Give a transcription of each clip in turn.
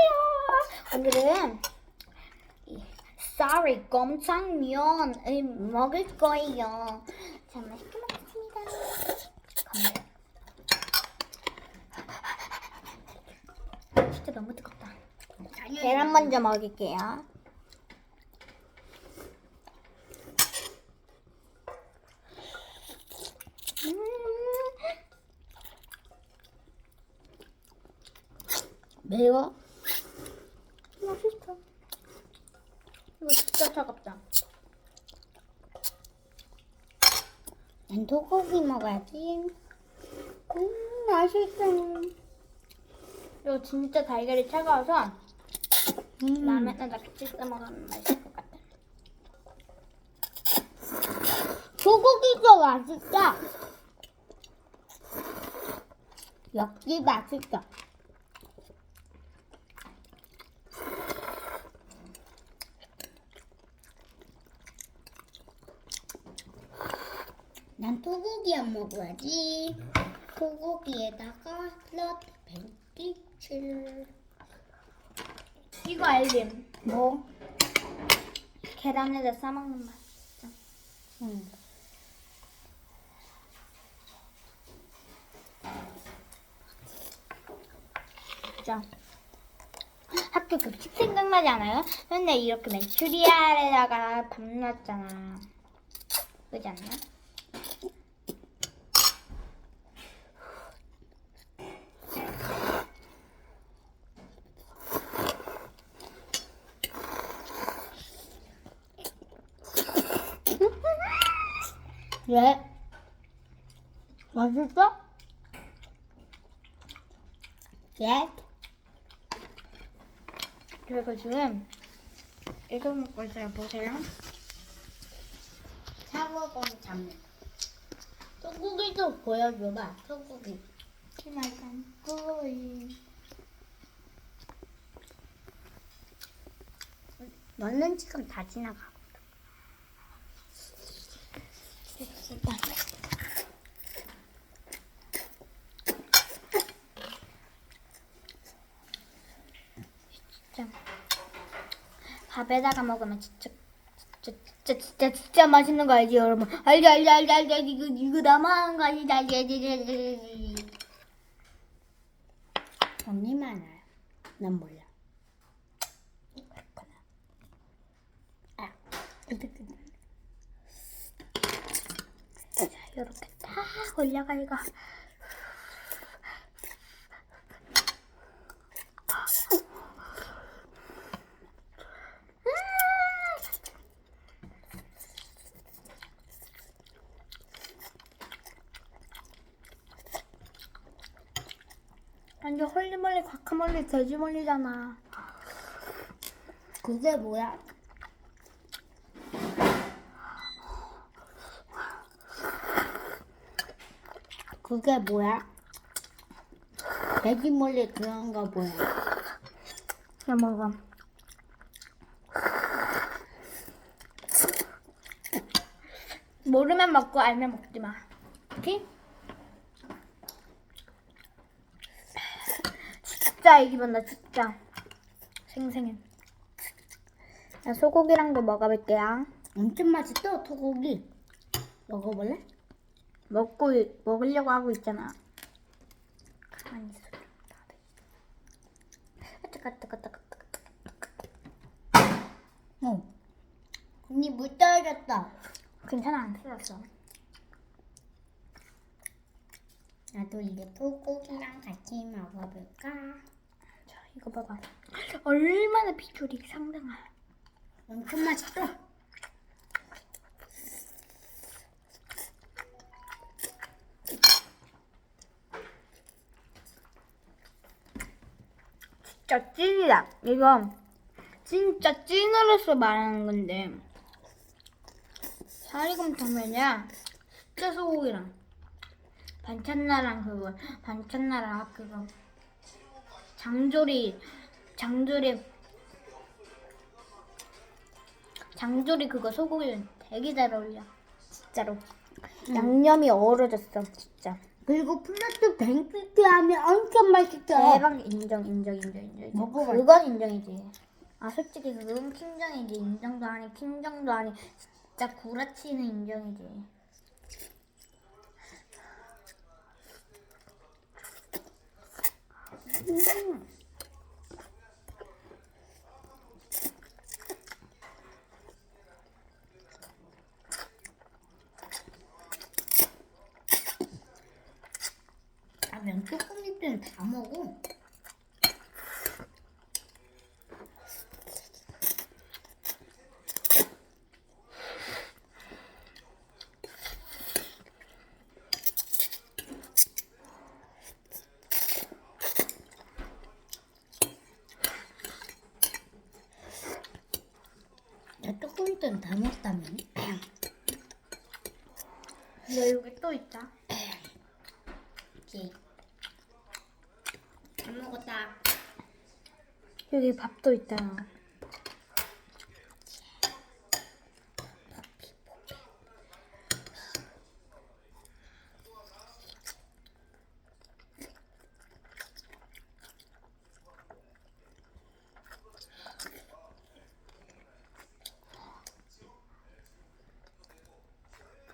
안녕하세요. 오늘은 이 쌀이 곰탕면을 먹을 거예요. 자, 맛있게 먹겠습니다. 감. 진짜 너무 뜨겁다. 계란 먼저 먹을게요. 음. 매워? 맛있어. 이거 진짜 차갑다. 난 소고기 먹어야지. 음, 맛있어. 이거 진짜 달걀이 차가워서 음. 라면에다 같이 싸 먹으면 맛있을 것 같아. 소고기도 맛있다. 역시 맛있다. 난 소고기 안 먹어야지. 소고기에다가 플러트 벤티 칠. 이거 알림. 뭐? 계란에다 싸 먹는 맛. 응. 진짜. 학교 급식 생각나지 않아요? 맨날 이렇게 메추리알에다가 밥 넣었잖아. 그지 않나? 왜? 맛있어? 예? 그리고 지금 이거 먹고 있어요. 보세요. 사고공 잡는. 소고기도 보여줘봐. 소고기. 키말간 꼬이. 너는 지금 다 지나가. 일 진짜. 밥에다가 먹으면 진짜 진짜 진짜 진짜 진짜 맛있는 거 알지 여러분? 알지 알지 알지 알지 알지. 이거 이거 나만 거 알지 알지 알지 알지 알지 언니만 알아. 난 몰라. 그렇구나. 아, 자 이렇게 딱 올려가 이거. 완전 홀리몰리 과카몰리 돼지몰리잖아. 그게 뭐야? 그게 뭐야? 돼지 몰래 그런 거 뭐야? 그냥 먹어 모르면 먹고 알면 먹지 마 오케이? 진짜 이기본다 진짜 생생해 나 소고기랑도 먹어볼게요 엄청 맛있어 소고기. 먹어볼래? 먹고 먹으려고 하고 있잖아 가만히 있어 어. 언니 물 떨어졌다. 괜찮아 안 틀렸어 나도 이제 소고기랑 같이 먹어볼까? 자 이거 봐봐 얼마나 비주얼이 상당한 엄청 맛있어. 진짜 찐이다. 이거 진짜 찐으로 해서 말하는 건데. 사리곰탕면이야. 진짜 소고기랑 반찬나랑 그거 반찬나랑 그거. 장조리 장조리. 장조리 그거 소고기 되게 잘 어울려. 진짜로. 양념이 어우러졌어 진짜 그리고 플러스 뱅크트 하면 엄청 맛있어. 대박 인정 인정 인정 인정. 먹어봐. 그건 인정이지. 아 솔직히 그건 킹정이지 인정도 아니 킹정도 아니 진짜 구라치는 인정이지. 라면 초콜릿은 다 먹어. 야, 먹다며? 근데 여기 또 있다. 오케이. 다 먹었다. 여기 밥도 있다.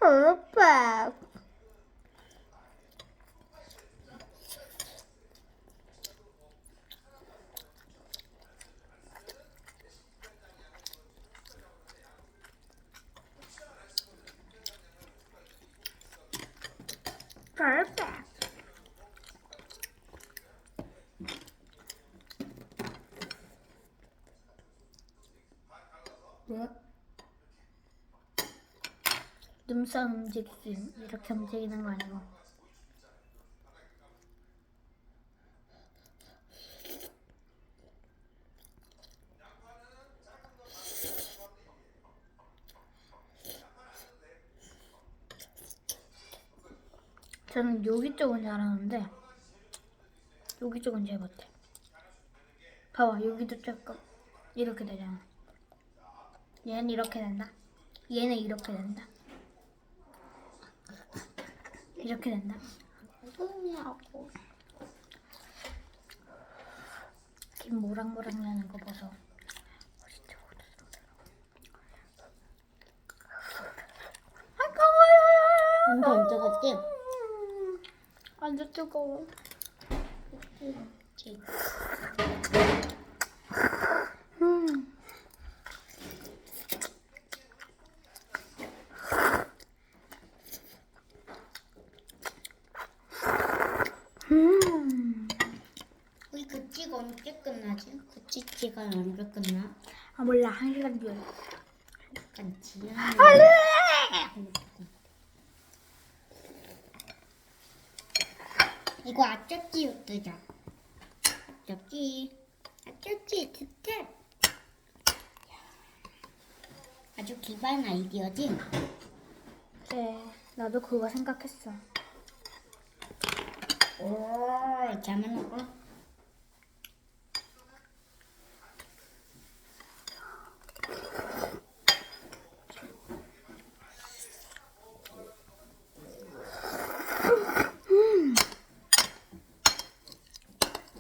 오빠. Perfect. 뭐? 눈썹 움직임 이렇게 움직이는 거 아니고. 저는 여기 쪽은 잘하는데 여기 쪽은 잘 못해. 봐봐 여기도 조금 이렇게 되잖아. 얘는 이렇게 된다. 얘는 이렇게 된다 이렇게 된다. 뭐냐고. 김 모락모락 나는 거. 아까워요. 언제 언제 갔지? 완전 뜨거워. 음. 우리 그치가 언제 끝나지? 그치치가 언제 끝나? 아 몰라 한 시간 뒤에. 약간 지연. 이거 아쩌찌 뜨자. 아쩌찌. 아쩌찌 스텝. 아주 기발 아이디어지? 네, 나도 그거 생각했어. 오, 잘만 먹어.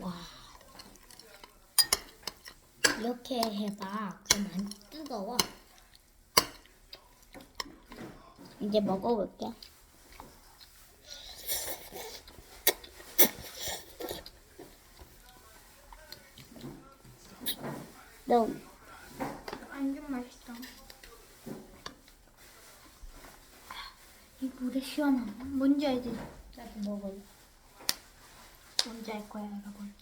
와. 이렇게 해봐. 그럼 안 뜨거워. 이제 먹어볼게. 너 완전 맛있어. 이 물에 시원하다. 뭔지 알지? 나도 먹을래. 뭔지 알 거야, 여러분.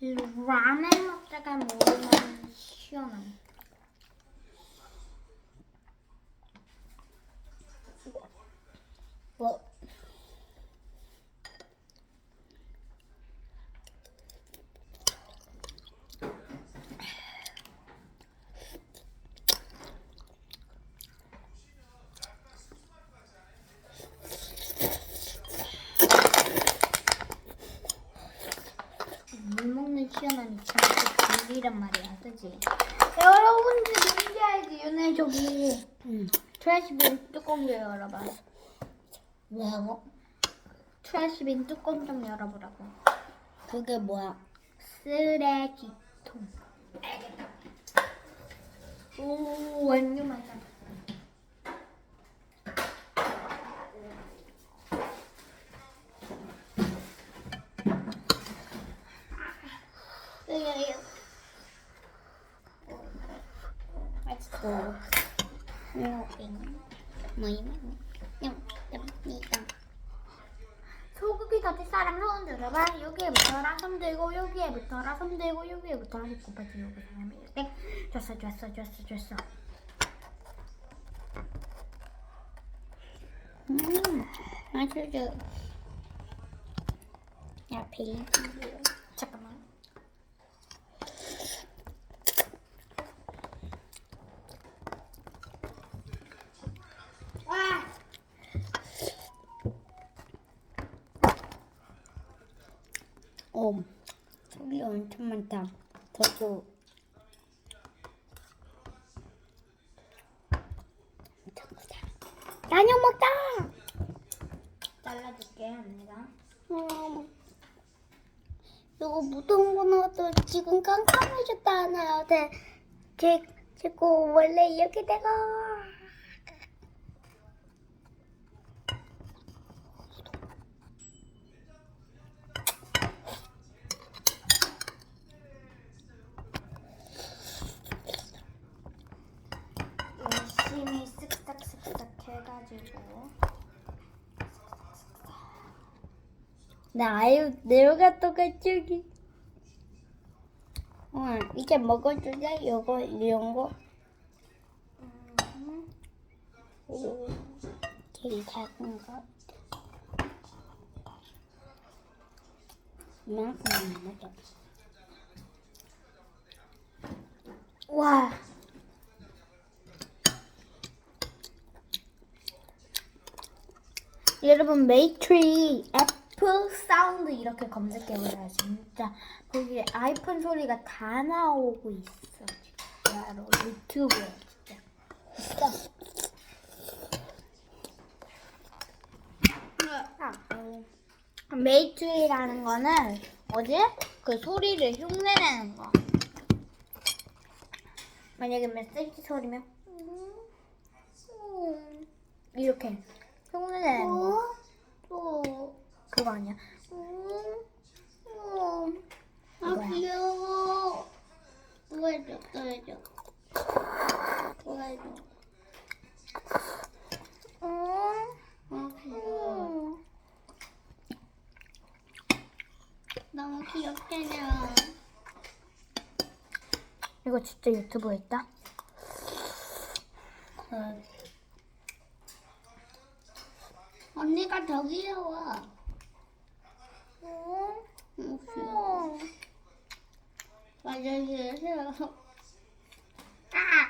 이 라멘 먹다가 먹으면 시원함. 뭐? 물 먹는 시원함이 진짜 진리란 말이야, 그지? 여러분들 뭔지 알지? 윤혜 저기 응. 트래시빈 뚜껑 열어봐. 뭐하고? 트래시빈 뚜껑 좀 열어보라고. 그게 뭐야? 쓰레기통. 오, 완전 맛있다. 맛있어. 이렇게. 뭐이 냠냠이다. 소고기 다칠 들어봐. 여기에부터라 손 들고 여기에부터라 손 들고 여기에부터라 손 꼽아지 여기 사람이 땡. 줬어 줬어 줬어 줬어. 음, 맛있어. 야, 빌리. 잠깐만. 와. 오, 속이 엄청 많다. 저도 엄청 크다. 나눠 먹자. 잘라줄게 언니가. 음, 이거 무더운 거 넣어도 지금 깜깜해졌잖아요. 네, 제, 제거 원래 이렇게 되고. 열심히 해가지고. 나 아유 똑같이 어, 이제 먹어줄래? 요거 이런 거. 음, 오, 제일 작은 거. 이만큼 먹어. 와. 여러분 메이트리 애플 사운드 이렇게 검색해보세요. 진짜. 거기에 아이폰 소리가 다 나오고 있어. 진짜로. 유튜브에 진짜. 있어 아, 메이트리라는 거는 뭐지? 그 소리를 흉내내는 거. 만약에 메시지 소리면 음, 이렇게 흉내내는 거 또. 그거 아니야 아 이거야. 귀여워. 도와줘, 도와줘. 도와줘. 아 귀여워. 너무 귀엽잖아. 이거 진짜 유튜브에 있다? 어. 언니가 더 귀여워. 응, 귀여워. 맞아주세요. 아!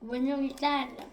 원영이 따라.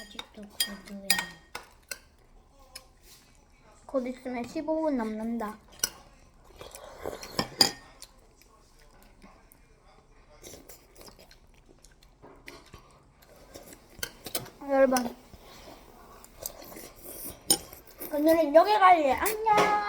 아직도 곧 있으면 15분 남는다. 여러분 오늘은 여기까지 안녕